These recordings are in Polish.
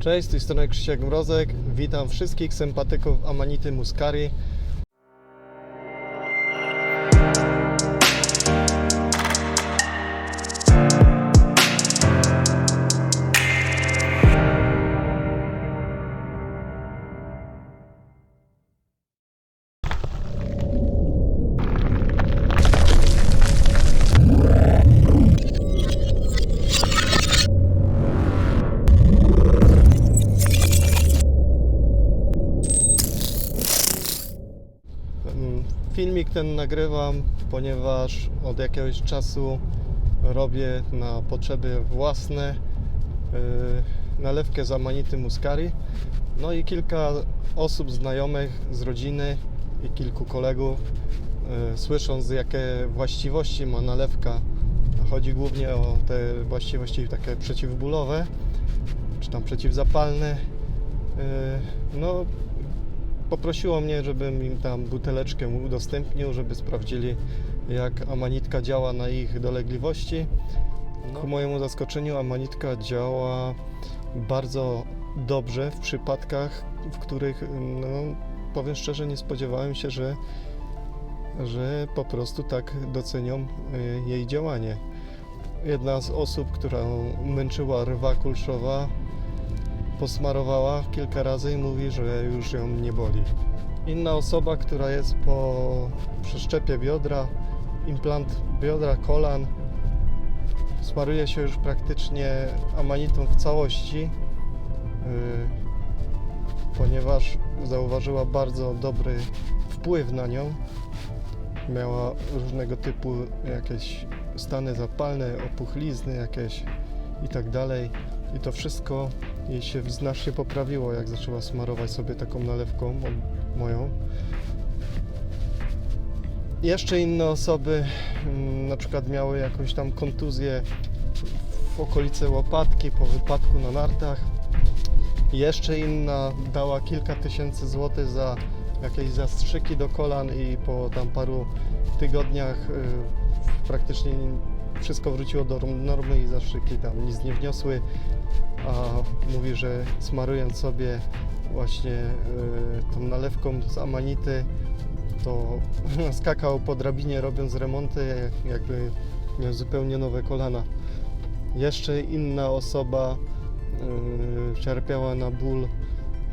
Cześć, z tej strony Krzysiek Mrozek. Witam wszystkich sympatyków Amanity Muscari. Nagrywam, ponieważ od jakiegoś czasu robię na potrzeby własne yy, nalewkę z Amanity Muscari. No i kilka osób znajomych z rodziny i kilku kolegów, yy, słysząc jakie właściwości ma nalewka, chodzi głównie o te właściwości takie przeciwbólowe, czy tam przeciwzapalne, yy, no poprosiło mnie, żebym im tam buteleczkę udostępnił, żeby sprawdzili jak amanitka działa na ich dolegliwości. Ku mojemu zaskoczeniu amanitka działa bardzo dobrze w przypadkach, w których no, powiem szczerze nie spodziewałem się, że, że po prostu tak docenią y, jej działanie. Jedna z osób, którą męczyła rwa kulszowa, posmarowała kilka razy i mówi, że już ją nie boli. Inna osoba, która jest po przeszczepie biodra, implant biodra, kolan, smaruje się już praktycznie amanitą w całości, yy, ponieważ zauważyła bardzo dobry wpływ na nią. Miała różnego typu jakieś stany zapalne, opuchlizny jakieś i tak dalej. I to wszystko jej się znacznie poprawiło, jak zaczęła smarować sobie taką nalewką mo- moją. Jeszcze inne osoby mm, na przykład miały jakąś tam kontuzję w okolicy łopatki po wypadku na nartach. Jeszcze inna dała kilka tysięcy złotych za jakieś zastrzyki do kolan i po tam paru tygodniach y, praktycznie wszystko wróciło do normy i zastrzyki tam nic nie wniosły a mówi, że smarując sobie właśnie y, tą nalewką z amanity, to skakał po drabinie robiąc remonty, jak- jakby miał zupełnie nowe kolana. Jeszcze inna osoba y, cierpiała na ból,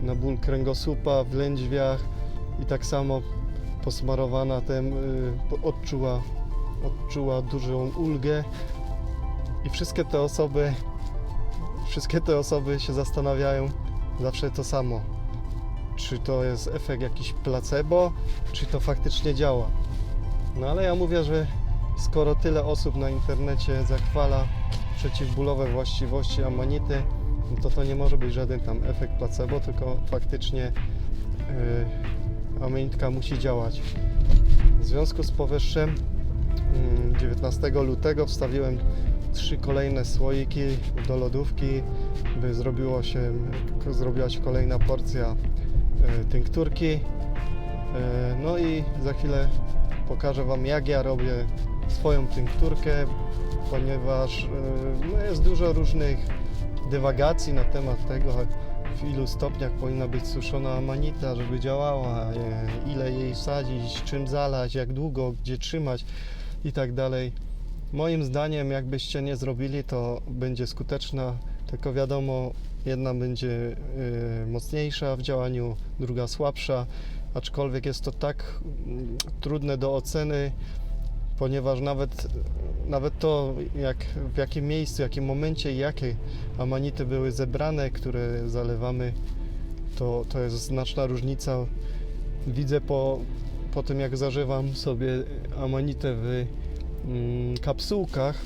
na ból kręgosłupa w lędźwiach i tak samo posmarowana tym y, odczuła, odczuła dużą ulgę i wszystkie te osoby wszystkie te osoby się zastanawiają zawsze to samo. Czy to jest efekt jakiś placebo, czy to faktycznie działa. No ale ja mówię, że skoro tyle osób na internecie zachwala przeciwbólowe właściwości amanity, to to nie może być żaden tam efekt placebo, tylko faktycznie yy, amanitka musi działać. W związku z powyższym 19 lutego wstawiłem trzy kolejne słoiki do lodówki, by zrobiło się, zrobiła się kolejna porcja e, tynkturki. E, No i za chwilę pokażę Wam jak ja robię swoją tynkturkę, ponieważ e, no jest dużo różnych dywagacji na temat tego, w ilu stopniach powinna być suszona amanita, żeby działała, ile jej wsadzić, czym zalać, jak długo, gdzie trzymać i tak dalej. Moim zdaniem, jakbyście nie zrobili, to będzie skuteczna, tylko wiadomo, jedna będzie y, mocniejsza w działaniu, druga słabsza, aczkolwiek jest to tak mm, trudne do oceny, ponieważ nawet, nawet to, jak, w jakim miejscu, w jakim momencie jakie amanity były zebrane, które zalewamy, to, to jest znaczna różnica. Widzę po, po tym, jak zażywam sobie amanitę w mm, kapsułkach,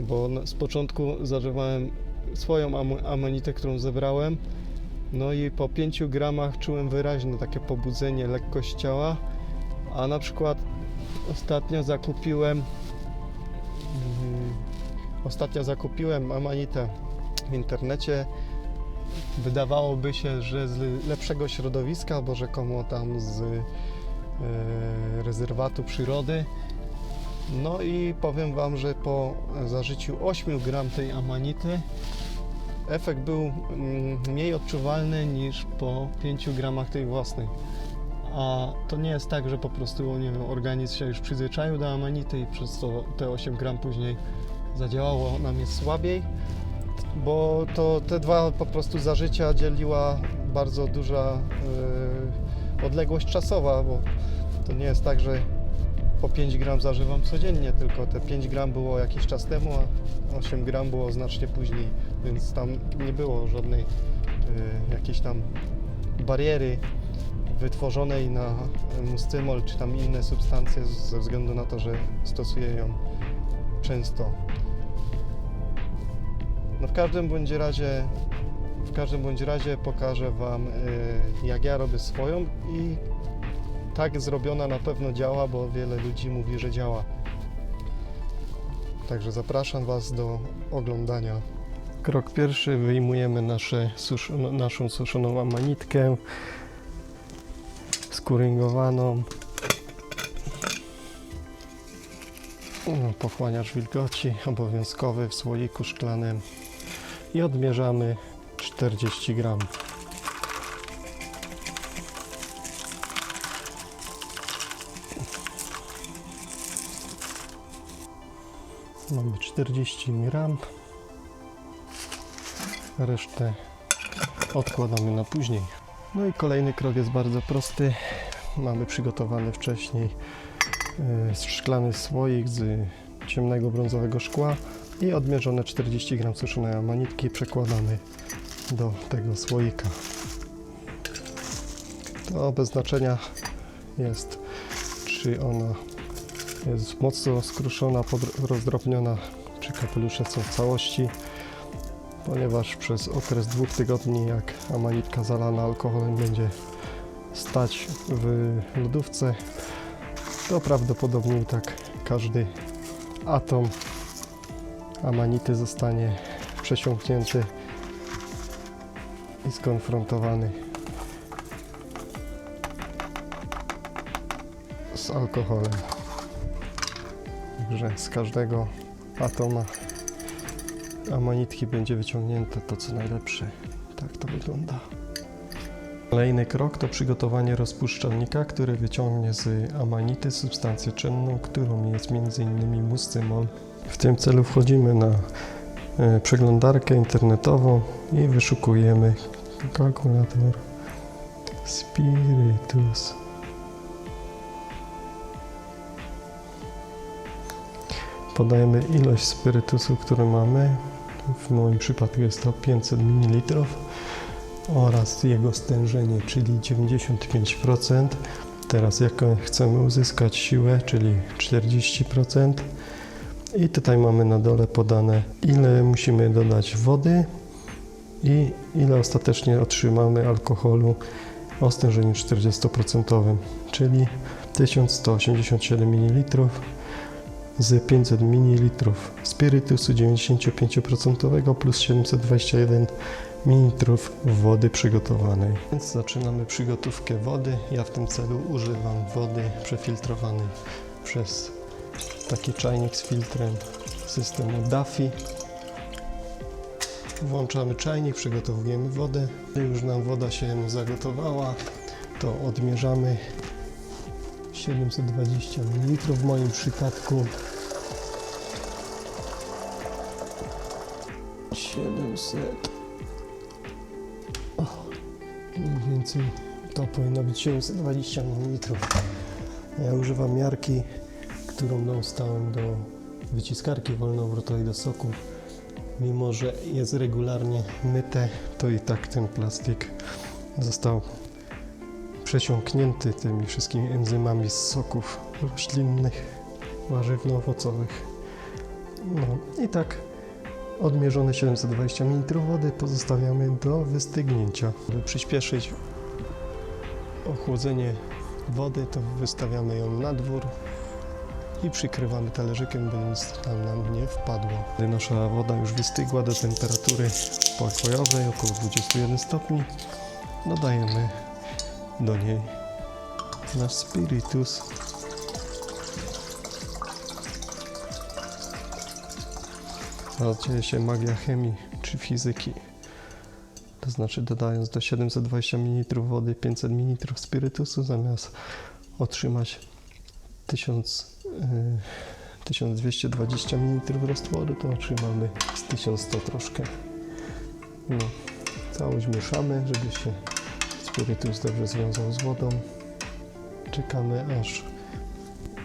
bo z początku zażywałem swoją am- amanitę, którą zebrałem. No i po 5 gramach czułem wyraźne takie pobudzenie, lekkość ciała. A na przykład ostatnio zakupiłem mm, ostatnio zakupiłem amanitę w internecie. Wydawałoby się, że z lepszego środowiska, bo rzekomo tam z rezerwatu przyrody. No i powiem Wam, że po zażyciu 8 gram tej amanity efekt był mm, mniej odczuwalny niż po 5 gramach tej własnej. A to nie jest tak, że po prostu nie wiem, organizm się już przyzwyczaił do amanity i przez to te 8 gram później zadziałało na mnie słabiej, bo to te dwa po prostu zażycia dzieliła bardzo duża yy, odległość czasowa, bo to nie jest tak, że po 5 gram zażywam codziennie, tylko te 5 gram było jakiś czas temu, a 8 gram było znacznie później, więc tam nie było żadnej y, jakiejś tam bariery wytworzonej na mustymol czy tam inne substancje ze względu na to, że stosuję ją często. No w każdym bądź razie w każdym bądź razie pokażę Wam y, jak ja robię swoją i tak zrobiona na pewno działa, bo wiele ludzi mówi, że działa. Także zapraszam Was do oglądania. Krok pierwszy, wyjmujemy nasze suszono, naszą suszoną amanitkę skóryngowaną. No, Pochłaniacz wilgoci obowiązkowy w słoiku szklanym i odmierzamy 40 gram. Mamy 40 gram. Resztę odkładamy na później. No i kolejny krok jest bardzo prosty. Mamy przygotowany wcześniej e, szklany słoik z ciemnego brązowego szkła i odmierzone 40 gram suszonej amanitki przekładamy do tego słoika. To bez znaczenia jest, czy ona jest mocno skruszona, rozdrobniona, czy kapelusze są w całości, ponieważ przez okres dwóch tygodni, jak amanitka zalana alkoholem będzie stać w lodówce, to prawdopodobnie i tak każdy atom amanity zostanie przesiąknięty i skonfrontowany z alkoholem. Także z każdego atoma amanitki będzie wyciągnięte to co najlepsze. Tak to wygląda. Kolejny krok to przygotowanie rozpuszczalnika, który wyciągnie z amanity substancję czynną, którą jest m.in. mustymol. W tym celu wchodzimy na przeglądarkę internetową i wyszukujemy kalkulator Spiritus. Podajemy ilość spirytusu, który mamy. W moim przypadku jest to 500 ml oraz jego stężenie, czyli 95%. Teraz jaką chcemy uzyskać siłę, czyli 40%. I tutaj mamy na dole podane, ile musimy dodać wody i ile ostatecznie otrzymamy alkoholu o stężeniu 40%, czyli 1187 ml z 500 ml spirytusu 95% plus 721 ml wody przygotowanej. Więc zaczynamy przygotówkę wody. Ja w tym celu używam wody przefiltrowanej przez taki czajnik z filtrem systemu Duffy. Włączamy czajnik, przygotowujemy wodę. Gdy już nam woda się zagotowała, to odmierzamy 720 ml w moim przypadku 700 o, mniej więcej to powinno być 720 ml ja używam miarki którą dostałem do wyciskarki wolnoobrotowej do soku mimo, że jest regularnie myte to i tak ten plastik został przesiąknięty tymi wszystkimi enzymami z soków roślinnych, warzywno-owocowych. No i tak odmierzone 720 ml wody pozostawiamy do wystygnięcia. By przyspieszyć ochłodzenie wody, to wystawiamy ją na dwór i przykrywamy talerzykiem, by nic tam nam nie wpadło. Gdy nasza woda już wystygła do temperatury pokojowej, około 21 stopni, dodajemy do niej nasz spirytus. Teraz dzieje się magia chemii czy fizyki. To znaczy dodając do 720 ml wody 500 ml spirytusu zamiast otrzymać 1000, y, 1220 ml roztworu, to otrzymamy z 1100 troszkę. No, całość mieszamy, żeby się spirytus dobrze związał z wodą. Czekamy aż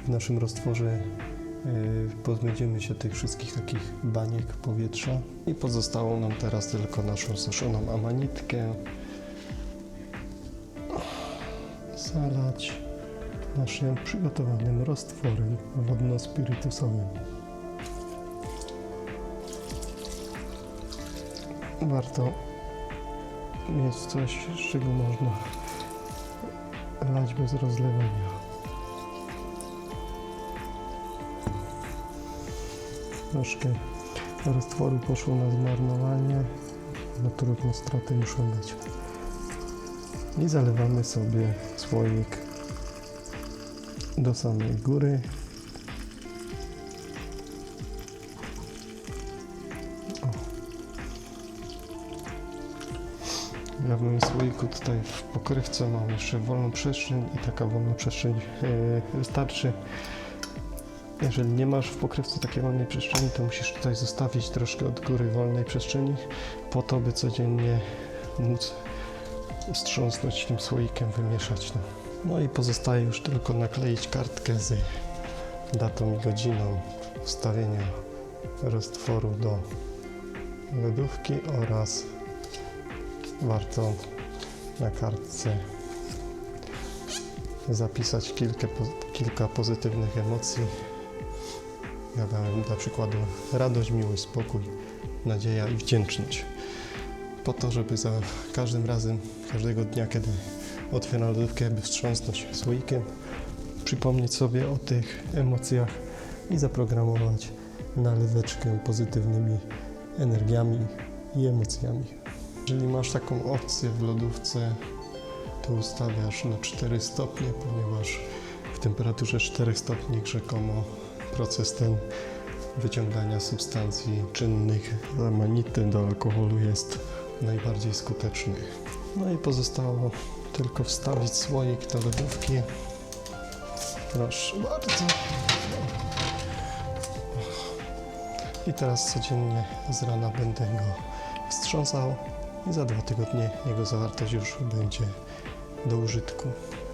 w naszym roztworze y, pozbędziemy się tych wszystkich takich baniek powietrza i pozostało nam teraz tylko naszą suszoną amanitkę zalać naszym przygotowanym roztworem wodno-spirytusowym. Warto mieć coś, z czego można lać bez rozlewania. Troszkę roztworu poszło na zmarnowanie, no trudno straty muszą być. I zalewamy sobie słoik do samej góry. O. Ja w moim słoiku tutaj w pokrywce mam jeszcze wolną przestrzeń i taka wolna przestrzeń e, wystarczy. Jeżeli nie masz w pokrywce takiej wolnej przestrzeni, to musisz tutaj zostawić troszkę od góry wolnej przestrzeni, po to, by codziennie móc wstrząsnąć tym słoikiem, wymieszać to. No i pozostaje już tylko nakleić kartkę z datą i godziną wstawienia roztworu do lodówki oraz warto na kartce zapisać kilka, kilka pozytywnych emocji. Ja dałem dla przykładu radość, miłość, spokój, nadzieja i wdzięczność. Po to, żeby za każdym razem, każdego dnia, kiedy otwieram lodówkę, by wstrząsnąć słoikiem, przypomnieć sobie o tych emocjach i zaprogramować naleweczkę pozytywnymi energiami i emocjami. Jeżeli masz taką opcję w lodówce, to ustawiasz na 4 stopnie, ponieważ w temperaturze 4 stopni rzekomo proces ten wyciągania substancji czynnych amanity do alkoholu jest najbardziej skuteczny. No i pozostało tylko wstawić słoik do lodówki. Proszę bardzo. I teraz codziennie z rana będę go wstrząsał i za dwa tygodnie jego zawartość już będzie do użytku.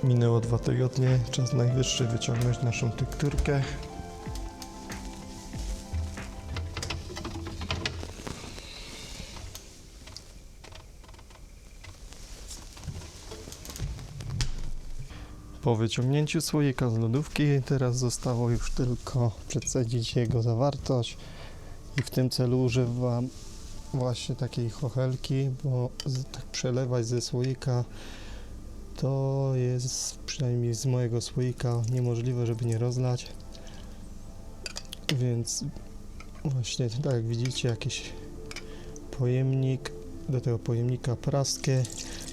Minęło dwa tygodnie, czas najwyższy wyciągnąć naszą tekturkę. Po wyciągnięciu słoika z lodówki teraz zostało już tylko przecadzić jego zawartość i w tym celu używam właśnie takiej chochelki, bo tak przelewać ze słoika to jest przynajmniej z mojego słoika niemożliwe, żeby nie rozlać. Więc właśnie tak jak widzicie jakiś pojemnik, do tego pojemnika praskę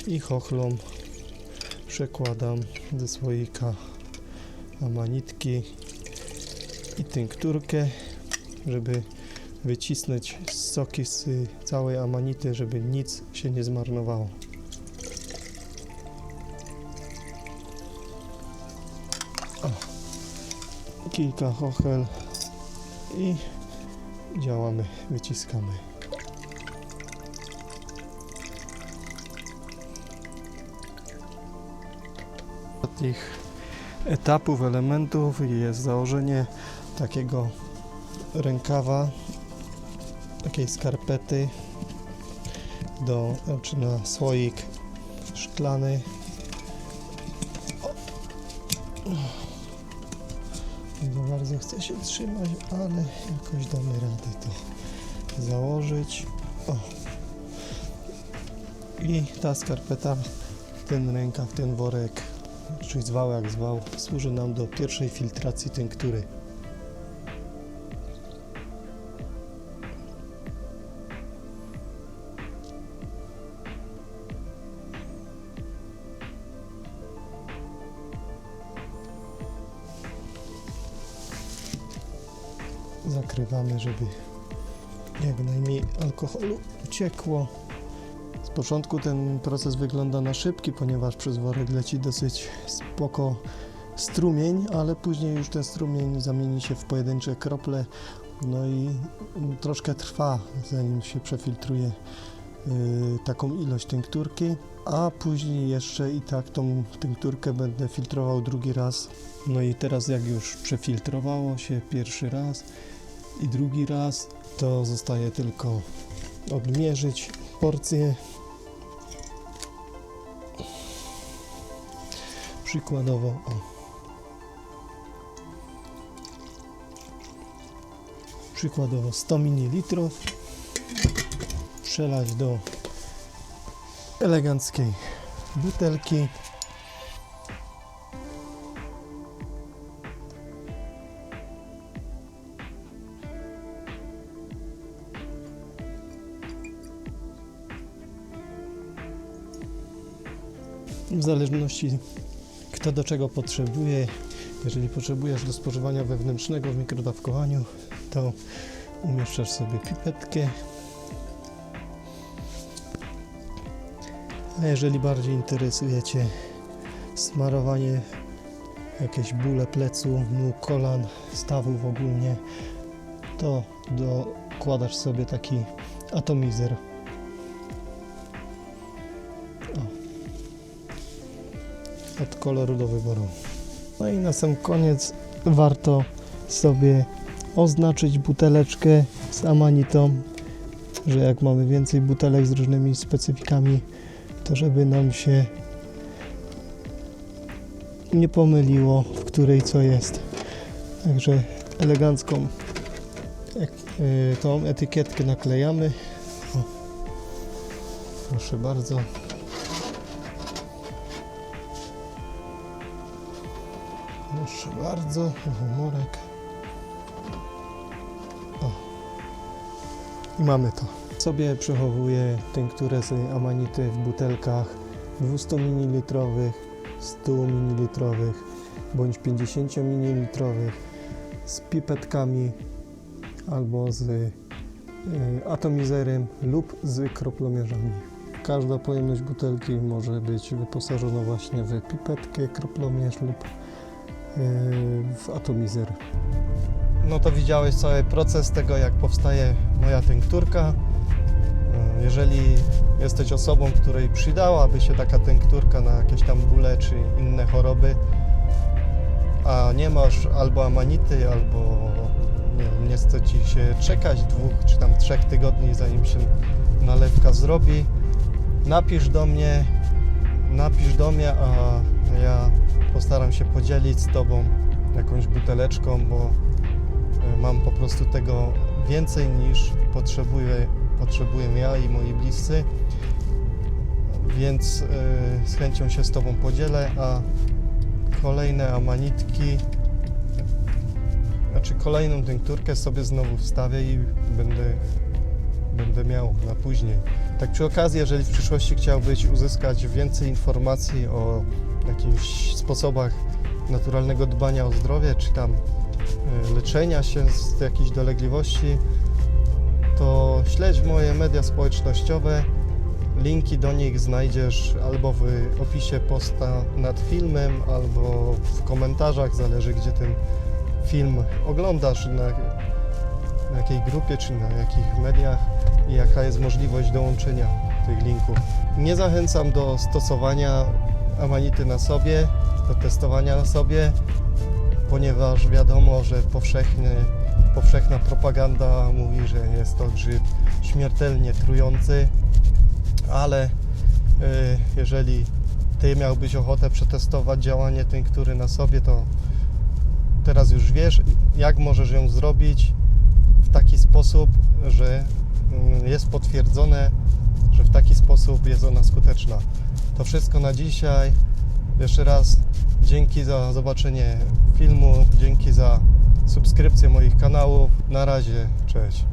i chochlą przekładam ze słoika amanitki i tynkturkę, żeby wycisnąć soki z całej amanity, żeby nic się nie zmarnowało. O. Kilka chochel i działamy, wyciskamy. Ostatnich etapów, elementów jest założenie takiego rękawa, takiej skarpety do, znaczy na słoik szklany. Nie bardzo chce się trzymać, ale jakoś damy radę to założyć. O. I ta skarpeta, ten rękaw, ten worek, czy zwał jak zwał, służy nam do pierwszej filtracji tinktury. Zakrywamy, żeby jak najmniej alkoholu uciekło. Z początku ten proces wygląda na szybki, ponieważ przez worek leci dosyć spoko strumień, ale później już ten strumień zamieni się w pojedyncze krople, no i troszkę trwa, zanim się przefiltruje y, taką ilość tinkturki, a później jeszcze i tak tą tinkturkę będę filtrował drugi raz. No i teraz jak już przefiltrowało się pierwszy raz i drugi raz, to zostaje tylko odmierzyć porcję. Przykładowo, o. Przykładowo 100 ml przelać do eleganckiej butelki. W zależności kto do czego potrzebuje, jeżeli potrzebujesz do spożywania wewnętrznego w mikrodawkowaniu, to umieszczasz sobie pipetkę. A jeżeli bardziej interesuje Cię smarowanie, jakieś bóle plecu, nóg, kolan, stawów ogólnie, to dokładasz sobie taki atomizer. Od koloru do wyboru. No i na sam koniec warto sobie oznaczyć buteleczkę z amanitą, że jak mamy więcej butelek z różnymi specyfikami, to żeby nam się nie pomyliło, w której co jest. Także elegancką y, tą etykietkę naklejamy. O. Proszę bardzo. Bardzo, humorek. O. I mamy to. Sobie przechowuję tinkturę z amanity w butelkach 200 ml, 100 ml bądź 50 ml z pipetkami albo z y, atomizerem lub z kroplomierzami. Każda pojemność butelki może być wyposażona właśnie w pipetkę, kroplomierz lub w atomizer. No to widziałeś cały proces tego, jak powstaje moja tinkturka. Y, Jeżeli jesteś osobą, której przydałaby się taka tinkturka na jakieś tam bóle czy inne choroby, a nie masz albo amanity, albo nie, nie chce ci się czekać dwóch czy tam trzech tygodni, zanim się nalewka zrobi, napisz do mnie, napisz do mnie, a ja postaram się podzielić z Tobą jakąś buteleczką, bo y, mam po prostu tego więcej niż potrzebuję, potrzebuję ja i moi bliscy, więc y, z chęcią się z Tobą podzielę, a kolejne amanitki, znaczy kolejną tinkturkę sobie znowu wstawię i będę, będę miał na później. Tak przy okazji, jeżeli w przyszłości chciałbyś uzyskać więcej informacji o jakichś sposobach naturalnego dbania o zdrowie, czy tam y, leczenia się z jakichś dolegliwości, to śledź moje media społecznościowe. Linki do nich znajdziesz albo w opisie posta nad filmem, albo w komentarzach, zależy gdzie ten film oglądasz, na, na jakiej grupie czy na jakich mediach i jaka jest możliwość dołączenia tych linków. Nie zachęcam do stosowania amanity na sobie, do testowania na sobie, ponieważ wiadomo, że powszechny, powszechna propaganda mówi, że jest to grzyb śmiertelnie trujący, ale y, jeżeli ty miałbyś ochotę przetestować działanie tinktury na sobie, to teraz już wiesz, jak możesz ją zrobić w taki sposób, że mm, jest potwierdzone, że w taki sposób jest ona skuteczna. To wszystko na dzisiaj. Jeszcze raz dzięki za zobaczenie filmu, dzięki za subskrypcję moich kanałów. Na razie, cześć.